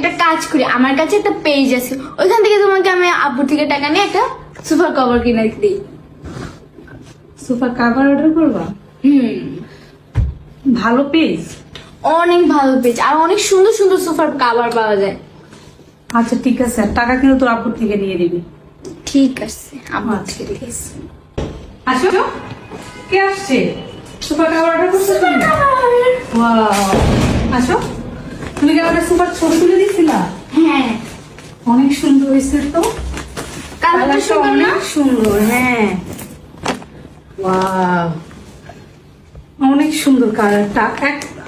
একটা কাজ করি। আমার কাছে একটা পেজ আছে। ওইখান থেকে তোমাকে আমি আব্বুর থেকে টাকা নিয়ে একটা সুপার কভার কিনে দিই। সোফা কাভার অর্ডার করবা? হুম। ভালো পেজ অনেক ভালো পেজ আর অনেক সুন্দর সুন্দর সোফার কাভার পাওয়া যায়। আচ্ছা ঠিক আছে। টাকা কিন্তু তোর আপুর থেকে নিয়ে দিবি ঠিক আছে আব্বু আচ্ছা, থেকে ঠিক আছে। আসো। কে আসছে? সোফা কাভার অর্ডার করছ তুমি! আসো। তুমি কি আমাকে সুপার ছবি তুলে দিয়েছিলা? হ্যাঁ। অনেক সুন্দর হয়েছে তো। কালারটা কালারটা সুন্দর না? অনেক সুন্দর হ্যাঁ। Wow! অনেক সুন্দর কালারটা।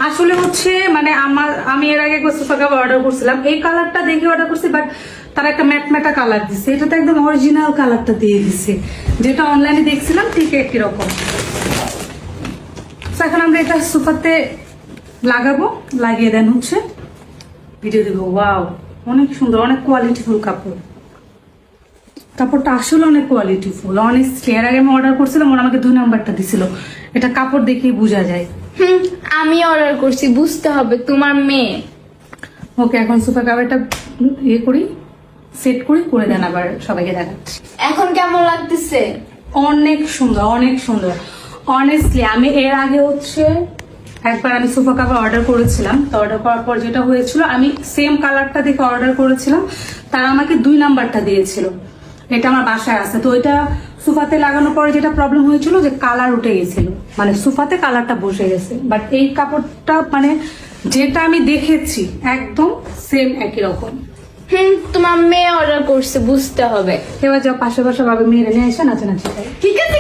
আসলে হচ্ছে মানে আমার আমি এর আগে একবার সোফা অর্ডার করছিলাম। এই কালারটা দেখে অর্ডার করছি বাট তারা একটা ম্যাট ম্যাটা কালার দিছে। এটা তো একদম অরিজিনাল কালারটা দিয়ে দিছে। যেটা অনলাইনে দেখছিলাম ঠিক একই রকম। এখন আমরা এটা সোফাতে লাগাবো। লাগিয়ে দেন হচ্ছে। ভিডিও দেবো ওয়াও অনেক সুন্দর অনেক কোয়ালিটিফুল কাপড়। কাপড়টা আসলে অনেক কোয়ালিটিফুল অনেস্টলি এর আগে আমি অর্ডার করছিলাম ওরা আমাকে দুই নাম্বারটা দিছিল। এটা কাপড় দেখেই বোঝা যায়। হুম আমি অর্ডার করছি বুঝতে হবে তোমার মেয়ে। ওকে এখন সুপার কাপড়টা ইয়ে করি সেট করি করে দেন আবার সবাইকে দেখাচ্ছি। এখন কেমন লাগতেছে? অনেক সুন্দর অনেক সুন্দর। অনেস্টলি আমি এর আগে হচ্ছে একবার আমি সোফা কাভার অর্ডার করেছিলাম তো অর্ডার করার পর যেটা হয়েছিল আমি সেম কালারটা দেখে অর্ডার করেছিলাম তারা আমাকে দুই নাম্বারটা দিয়েছিল। এটা আমার বাসায় আছে তো ওইটা সোফাতে লাগানোর পরে যেটা প্রবলেম হয়েছিল যে কালার উঠে গেছিল। মানে সোফাতে কালারটা বসে গেছে বাট এই কাপড়টা মানে যেটা আমি দেখেছি একদম সেম একই রকম। হুম তোমার মেয়ে অর্ডার করছে বুঝতে হবে। এবার যা পাশে পাশে ভাবে মেয়েরা নিয়ে এসে নাচানাচি করে। ঠিক আছে